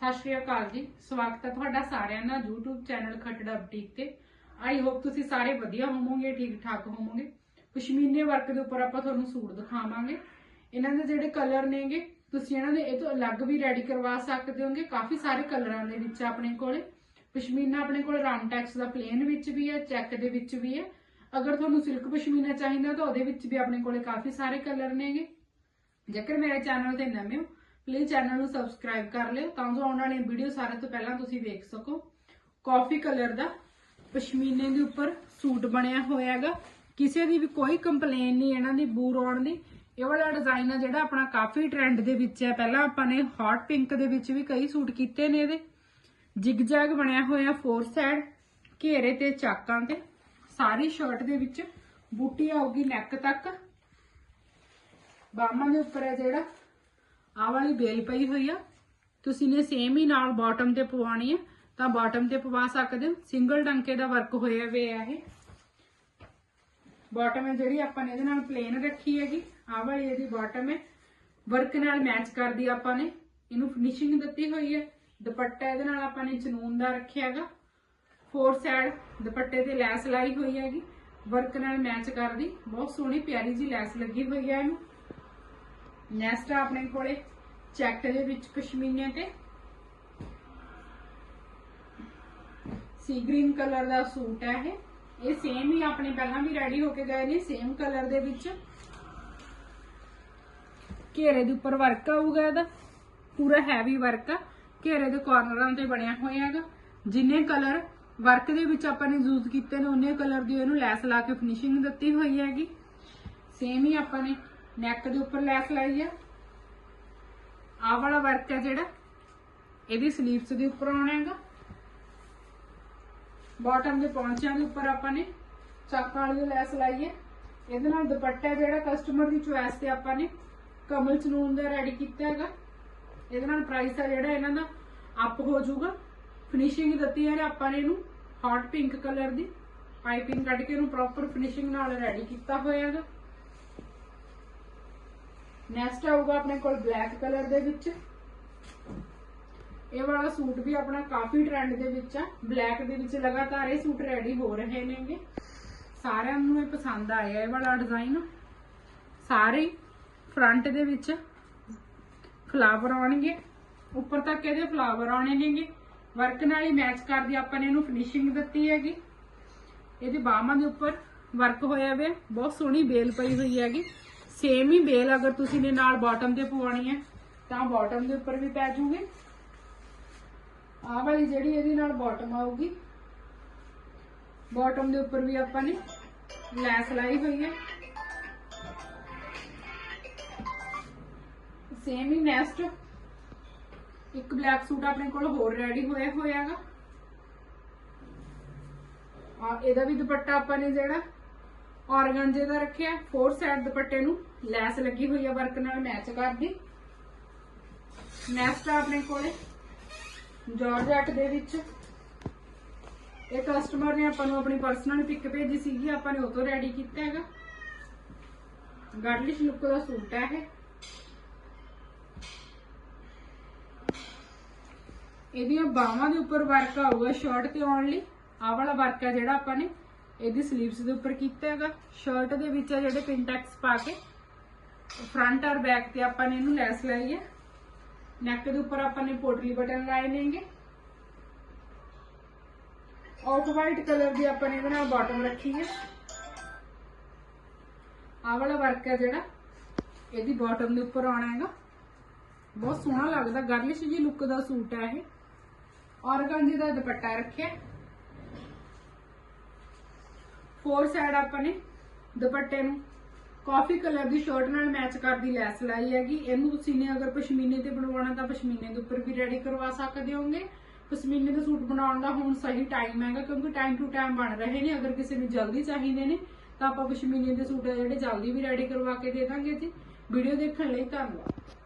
ਸਤਿ ਸ਼੍ਰੀ ਅਕਾਲ ਜੀ। ਸਵਾਗਤ ਹੈ ਤੁਹਾਡਾ ਸਾਰਿਆਂ ਦਾ YouTube ਚੈਨਲ ਖੱਟੜਾ ਬੁਟੀਕ ਤੇ। ਆਈ ਹੋਪ ਤੁਸੀਂ ਸਾਰੇ ਵਧੀਆ ਹੋਵੋਗੇ ਠੀਕ ਠਾਕ ਹੋਵੋਗੇ। ਪਸ਼ਮੀਨੇ ਵਰਕ ਦੇ ਉੱਪਰ ਆਪਾਂ ਤੁਹਾਨੂੰ ਸੂਟ ਦਿਖਾਵਾਂਗੇ। ਇਹਨਾਂ ਦੇ ਜਿਹੜੇ ਕਲਰ ਨੇਗੇ, ਤੁਸੀਂ ਇਹਨਾਂ ਦੇ ਇਹ ਤੋਂ ਅਲੱਗ ਵੀ ਰੈਡੀ ਕਰਵਾ ਸਕਦੇ ਹੋਗੇ। ਕਾਫੀ ਸਾਰੇ ਕਲਰਾਂ ਦੇ ਵਿੱਚ ਆਪਣੇ ਕੋਲੇ। ਪਸ਼ਮੀਨਾ ਆਪਣੇ ਕੋਲ ਰਨ ਦਾ ਪਲੇਨ ਵਿੱਚ ਵੀ ਹੈ ਚੈੱਕ ਦੇ ਵਿੱਚ ਵੀ ਹੈ। ਅਗਰ ਤੁਹਾਨੂੰ ਸਿਲਕ ਪਸ਼ਮੀਨਾ ਚਾਹੀਦਾ ਤਾਂ ਉਹਦੇ ਵਿੱਚ ਵੀ ਆਪਣੇ ਕੋਲੇ ਕਾਫੀ ਸਾਰੇ ਕਲਰ ਨੇਗੇ। ਜੇਕਰ ਮੇਰੇ ਚੈਨਲ ਤੇ ਨਵੇਂ ਹੋ ਪਲੀਜ਼ ਚੈਨਲ ਨੂੰ ਸਬਸਕ੍ਰਾਈਬ ਕਰ ਲਿਓ ਤਾਂ ਜੋ ਆਉਣ ਵਾਲੀ ਵੀਡੀਓ ਸਾਰਿਆਂ ਤੋਂ ਪਹਿਲਾਂ ਤੁਸੀਂ ਵੇਖ ਸਕੋ। ਕਾਫੀ ਕਲਰ ਦਾ ਪਸ਼ਮੀਨੇ ਦੇ ਉੱਪਰ ਸੂਟ ਬਣਿਆ ਹੋਇਆ ਹੈਗਾ। ਕਿਸੇ ਦੀ ਵੀ ਕੋਈ ਕੰਪਲੇਨ ਨਹੀਂ, ਇਹਨਾਂ ਦੀ ਬੂਰ ਆਉਣ ਦੀ। ਇਹ ਵਾਲਾ ਡਿਜ਼ਾਈਨ ਆ ਜਿਹੜਾ ਆਪਣਾ ਕਾਫੀ ਟ੍ਰੈਂਡ ਦੇ ਵਿੱਚ ਹੈ। ਪਹਿਲਾਂ ਆਪਾਂ ਨੇ ਹੌਟ ਪਿੰਕ ਦੇ ਵਿੱਚ ਵੀ ਕਈ ਸੂਟ ਕੀਤੇ ਨੇ ਇਹਦੇ। ਜਿਗ ਜੈਗ ਬਣਿਆ ਹੋਇਆ ਫੋਰ ਸਾਈਡ ਘੇਰੇ ਤੇ ਚਾਕਾਂ ਤੇ। ਸਾਰੀ ਸ਼ਰਟ ਦੇ ਵਿੱਚ ਬੂਟੀ ਆਊਗੀ ਨੈਕ ਤੱਕ। ਬਾਹਾਂ ਦੇ ਉੱਪਰ ਹੈ ਜਿਹੜਾ ਆਹ ਵਾਲੀ ਬੇਲ ਪਈ ਹੋਈ ਆ। ਤੁਸੀਂ ਨੇ ਸੇਮ ਹੀ ਨਾਲ ਬਾਟਮ ਤੇ ਪਵਾਉਣੀ ਹੈ ਤਾਂ ਬਾਟਮ ਤੇ ਪਵਾ ਸਕਦੇ ਹੋ। ਸਿੰਗਲ ਡੰਕੇ ਦਾ ਵਰਕ ਹੋਇਆ ਵੇ ਇਹ। ਬਾਟਮ ਹੈ ਜਿਹੜੀ ਆਪਾਂ ਨੇ ਇਹਦੇ ਨਾਲ ਪਲੇਨ ਰੱਖੀ ਹੈਗੀ। ਆਹ ਵਾਲੀ ਇਹਦੀ ਬਾਟਮ ਹੈ। ਵਰਕ ਨਾਲ ਮੈਚ ਕਰਦੀ ਆਪਾਂ ਨੇ। ਇਹਨੂੰ ਫਿਨਿਸ਼ਿੰਗ ਦਿੱਤੀ ਹੋਈ ਹੈ। ਦੁਪੱਟਾ ਇਹਦੇ ਨਾਲ ਆਪਾਂ ਨੇ ਚਨੂਨ ਦਾ ਰੱਖਿਆ ਹੈਗਾ। ਫੋਰ ਸਾਈਡ ਦੁਪੱਟੇ ਤੇ ਲੈਸ ਲਾਈ ਹੋਈ ਹੈਗੀ। ਵਰਕ ਨਾਲ ਮੈਚ ਕਰਦੀ। ਬਹੁਤ ਸੋਹਣੀ ਪਿਆਰੀ ਜੀ ਲੈਸ ਲੱਗੀ ਹੋਈ ਹੈ ਇਹਨੂੰ। ਨੈਕਸਟ ਆਪਣੇ ਕੋਲੇ ਚੈੱਕ ਦੇ ਵਿੱਚ ਪਸ਼ਮੀਨੇ ਤੇ। ਸੀ ਗ੍ਰੀਨ ਕਲਰ ਦਾ ਸੂਟ ਹੈ ਇਹ। ਇਹ ਸੇਮ ਹੀ ਆਪਣੇ ਪਹਿਲਾਂ ਵੀ ਰੈਡੀ ਹੋ ਕੇ ਗਏ ਨੇ ਸੇਮ ਕਲਰ ਦੇ ਵਿੱਚ। ਘੇਰੇ ਦੇ ਉੱਪਰ ਵਰਕ ਆਊਗਾ ਇਹਦਾ। ਪੂਰਾ ਹੈਵੀ ਵਰਕ ਆ। ਘੇਰੇ ਦੇ ਕਾਰਨਰਾਂ ਤੇ ਬਣਿਆ ਹੋਇਆ ਹੈਗਾ। ਜਿੰਨੇ ਕਲਰ ਵਰਕ ਦੇ ਵਿੱਚ ਆਪਾਂ ਨੇ ਯੂਜ਼ ਕੀਤੇ ਨੇ, ਉਹਨੇ ਕਲਰ ਦੀ ਇਹਨੂੰ ਲੈਸ ਲਾ ਕੇ ਫਿਨਿਸ਼ਿੰਗ ਦਿੱਤੀ ਹੋਈ ਹੈਗੀ। ਸੇਮ ਹੀ ਆਪਾਂ ਨੇ ਨੈਕ ਦੇ ਉੱਪਰ ਲੈਸ ਲਾਈ ਆ। ਆਹ ਵਾਲਾ ਵਰਕ ਹੈ ਜਿਹੜਾ। ਇਹਦੀ ਸਲੀਵਸ ਦੇ ਉੱਪਰ ਆਉਣਾ ਹੈਗਾ। ਬਾਟਮ ਦੇ ਪੌਂਚਿਆਂ ਦੇ ਉੱਪਰ ਆਪਾਂ ਨੇ ਚਾਕਾਂ ਵਾਲੀ ਲੈਸ ਲਾਈ ਹੈ ਇਹਦੇ ਨਾਲ ਦੁਪੱਟਾ ਜਿਹੜਾ ਕਸਟਮਰ ਦੀ ਚੁਆਇਸ ਤੇ ਆਪਾਂ ਨੇ ਕਮਲ ਚਨੂਨ ਦਾ ਰੈਡੀ ਕੀਤਾ ਹੈਗਾ। ਇਹਦੇ ਨਾਲ ਪ੍ਰਾਈਸ ਆ ਜਿਹੜਾ ਇਹਨਾਂ ਦਾ ਅਪ ਹੋ ਜਾਊਗਾ। ਫਿਨਿਸ਼ਿੰਗ ਦਿੱਤੀ ਹੈ ਆਪਾਂ ਨੇ ਇਹਨੂੰ ਹੌਟ ਪਿੰਕ ਕਲਰ ਦੀ। ਪਾਈਪਿੰਗ ਕੱਢ ਕੇ ਇਹਨੂੰ ਪ੍ਰੋਪਰ ਫਿਨਿਸ਼ਿੰਗ ਨਾਲ ਰੈਡੀ ਕੀਤਾ ਹੋਇਆ ਹੈਗਾ। ਨੈਕਸਟ ਆਊਗਾ ਆਪਣੇ ਕੋਲ ਬਲੈਕ ਕਲਰ ਦੇ ਵਿੱਚ। ਇਹ ਵਾਲਾ ਸੂਟ ਵੀ ਆਪਣਾ ਕਾਫੀ ਟ੍ਰੈਂਡ ਦੇ ਵਿੱਚ ਆ। ਬਲੈਕ ਦੇ ਵਿੱਚ ਲਗਾਤਾਰ ਇਹ ਸੂਟ ਰੈਡੀ ਹੋ ਰਹੇ ਨੇਗੇ। ਸਾਰਿਆਂ ਨੂੰ ਇਹ ਪਸੰਦ ਆਇਆ ਇਹ ਵਾਲਾ ਡਿਜ਼ਾਈਨ ਸਾਰੇ ਫਰੰਟ ਦੇ ਵਿੱਚ ਫਲਾਵਰ ਆਉਣਗੇ। ਉੱਪਰ ਤੱਕ ਇਹਦੇ ਫਲਾਵਰ ਆਉਣੇ ਨੇਗੇ। ਵਰਕ ਨਾਲ ਹੀ ਮੈਚ ਕਰਦੀ ਆਪਾਂ ਨੇ ਇਹਨੂੰ ਫਿਨਿਸ਼ਿੰਗ ਦਿੱਤੀ ਹੈਗੀ। ਇਹਦੇ ਬਾਹਾਂ ਦੇ ਉੱਪਰ ਵਰਕ ਹੋਇਆ ਵੇ। ਬਹੁਤ ਸੋਹਣੀ ਬੇਲ ਪਈ ਹੋਈ ਹੈਗੀ। ਸੇਮ ਹੀ ਬੇਲ ਅਗਰ ਤੁਸੀਂ ਨੇ ਨਾਲ ਬਾਟਮ ਤੇ ਪਵਾਉਣੀ ਹੈ, ਤਾਂ ਬਾਟਮ ਦੇ ਉੱਪਰ ਵੀ ਪੈ ਜੂਗੇ ਆਹ ਵਾਲੀ ਜਿਹੜੀ ਇਹਦੀ ਨਾਲ ਬਾਟਮ ਆਊਗੀ ਬਾਟਮ ਦੇ ਉੱਪਰ ਵੀ ਆਪਾਂ ਨੇ ਲੈਸ ਲਾਈ ਹੋਈ ਹੈ। ਸੇਮ ਹੀ ਨੈਕਸਟ ਇੱਕ ਬਲੈਕ ਸੂਟ ਆਪਣੇ ਕੋਲ ਹੋਰ ਰੈਡੀ ਹੋਇਆ, ਹੋਇਆਗਾ। ਆ ਇਹਦਾ ਵੀ ਦੁਪੱਟਾ ਆਪਾਂ ਨੇ ਜਿਹੜਾ ਔਰਗੰਜੇ ਦਾ ਰੱਖਿਆ ਫੋਰ ਸਾਈਡ ਦੁਪੱਟੇ ਨੂੰ ਲੈਸ ਲੱਗੀ ਹੋਈ ਆ ਵਰਕ ਨਾਲ ਮੈਚ ਕਰਦੀ। ਨੈਕਸਟ ਆਪਣੇ ਕੋਲੇ ਜਾਰਜਟ ਦੇ ਵਿੱਚ। ਇਹ ਕਸਟਮਰ ਨੇ ਆਪਾਂ ਨੂੰ ਆਪਣੀ ਪਰਸਨਲ ਪਿਕ ਭੇਜੀ ਸੀਗੀ, ਆਪਾਂ ਨੇ ਉਹ ਤੋਂ ਰੈਡੀ ਕੀਤਾ ਹੈਗਾ। ਗਾਰਲਿਸ਼ ਲੁੱਕ ਦਾ ਸੂਟ ਹੈ ਇਹ। ਇਹਦੀਆਂ ਬਾਹਾਂ ਦੇ ਉੱਪਰ ਵਰਕ ਆਊਗਾ ਸ਼ਰਟ ਤੇ ਆਉਣ ਲਈ। ਆਹ ਵਾਲਾ ਵਰਕ ਹੈ ਜਿਹੜਾ ਆਪਾਂ ਨੇ ਇਹਦੀ 슬ੀਵਸ ਦੇ ਉੱਪਰ ਕੀਤਾ ਹੈਗਾ। ਸ਼ਰਟ ਦੇ ਵਿੱਚ ਆ ਜਿਹੜੇ ਪਿੰਟੈਕਸ ਪਾ ਕੇ। ਫਰੰਟ ਔਰ ਬੈਕ ਤੇ ਆਪਾਂ ਨੇ ਇਹਨੂੰ ਲੈਸ ਲਾਈ ਹੈ। ਨੈਕ ਦੇ ਉੱਪਰ ਆਪਾਂ ਨੇ ਪੋਟਲੀ ਬਟਨ ਲਾਏ ਨੇਗੇ। ਆਫ ਵਾਈਟ ਕਲਰ ਦੀ ਆਪਾਂ ਨੇ ਇਹਦੇ ਨਾਲ ਬਾਟਮ ਰੱਖੀ ਹੈ। ਆਹ ਵਾਲਾ ਵਰਕ ਹੈ ਜਿਹੜਾ, ਇਹਦੀ ਬਾਟਮ ਦੇ ਉੱਪਰ ਆਉਣਾ ਹੈਗਾ। ਬਹੁਤ ਸੋਹਣਾ ਲੱਗਦਾ। ਗਰਲਿਸ਼ ਜੀ ਲੁੱਕ ਦਾ ਸੂਟ ਹੈ ਇਹ। ਔਰਗੰਜੀ ਦਾ ਦੁਪੱਟਾ ਰੱਖਿਆ। ਫੋਰ ਸਾਈਡ ਆਪਾਂ ਨੇ ਦੁਪੱਟੇ ਨੂੰ ਕਾਫੀ ਕਲਰ ਦੀ ਸ਼ਰਟ ਨਾਲ ਮੈਚ ਕਰਦੀ ਲੈਸ ਲਾਈ ਹੈਗੀ। ਇਹਨੂੰ ਤੁਸੀਂ ਨੇ ਅਗਰ ਪਸ਼ਮੀਨੇ ਤੇ ਬਣਵਾਉਣਾ ਤਾਂ ਪਸ਼ਮੀਨੇ ਦੇ ਉੱਪਰ ਵੀ ਰੈਡੀ ਕਰਵਾ ਸਕਦੇ ਹੋਗੇ। ਪਸ਼ਮੀਨੇ ਦਾ ਸੂਟ ਬਣਾਉਣ ਦਾ ਹੁਣ ਸਹੀ ਟਾਈਮ ਹੈਗਾ ਕਿਉਂਕਿ ਟਾਈਮ ਟੂ ਟਾਈਮ ਬਣ ਰਹੇ ਨੇ। ਅਗਰ ਕਿਸੇ ਨੂੰ ਜਲਦੀ ਚਾਹੀਦੇ ਨੇ ਤਾਂ ਆਪਾਂ ਪਸ਼ਮੀਨੇ ਦੇ ਸੂਟ ਜਿਹੜੇ ਜਲਦੀ ਵੀ ਰੈਡੀ ਕਰਵਾ ਕੇ ਦੇ ਦਾਂਗੇ ਜੀ ਵੀਡੀਓ ਦੇਖਣ ਲਈ ਧੰਨਵਾਦ।